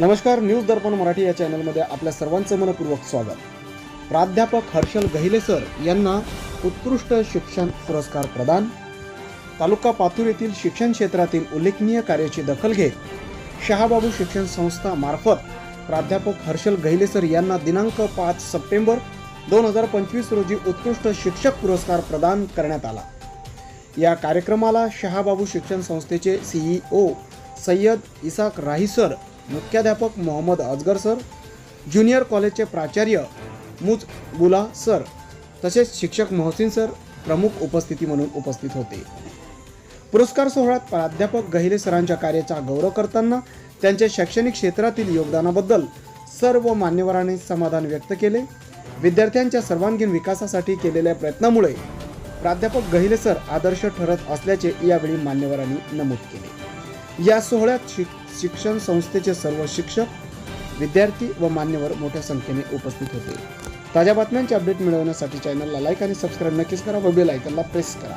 नमस्कार न्यूज दर्पण मराठी या चॅनलमध्ये आपल्या सर्वांचं मनपूर्वक स्वागत. प्राध्यापक हर्षल गहिले सर यांना उत्कृष्ट शिक्षण पुरस्कार प्रदान. तालुका पातूर येथील शिक्षण क्षेत्रातील उल्लेखनीय कार्याची दखल घेत शहाबाबू शिक्षण संस्था मार्फत प्राध्यापक हर्षल गहिले सर यांना दिनांक पाच सप्टेंबर दोन हजार पंचवीस रोजी उत्कृष्ट शिक्षक पुरस्कार प्रदान करण्यात आला. या कार्यक्रमाला शहाबाबू शिक्षण संस्थेचे सीईओ सय्यद इसाक राही सर मुख्याध्यापक मोहम्मद अजगर सर ज्युनियर कॉलेजचे प्राचार्य मुज गुला सर तसेच शिक्षक मोहसिन सर प्रमुख उपस्थिती म्हणून उपस्थित होते. पुरस्कार सोहळ्यात प्राध्यापक गहिले सरांच्या कार्याचा गौरव करताना त्यांच्या शैक्षणिक क्षेत्रातील योगदानाबद्दल सर्व मान्यवरांनी समाधान व्यक्त केले. विद्यार्थ्यांच्या सर्वांगीण विकासासाठी केलेल्या प्रयत्नामुळे प्राध्यापक गहिले सर आदर्श ठरत असल्याचे यावेळी मान्यवरांनी नमूद केले. या सोहळ्यात शिक शिक्षण संस्थेचे सर्व शिक्षक विद्यार्थी व मान्यवर मोठ्या संख्येने उपस्थित होते. ताज्या बातम्यांचे अपडेट मिळवण्यासाठी चॅनलला लाईक आणि सबस्क्राईब नक्कीच करा व बेल आयकनला प्रेस करा.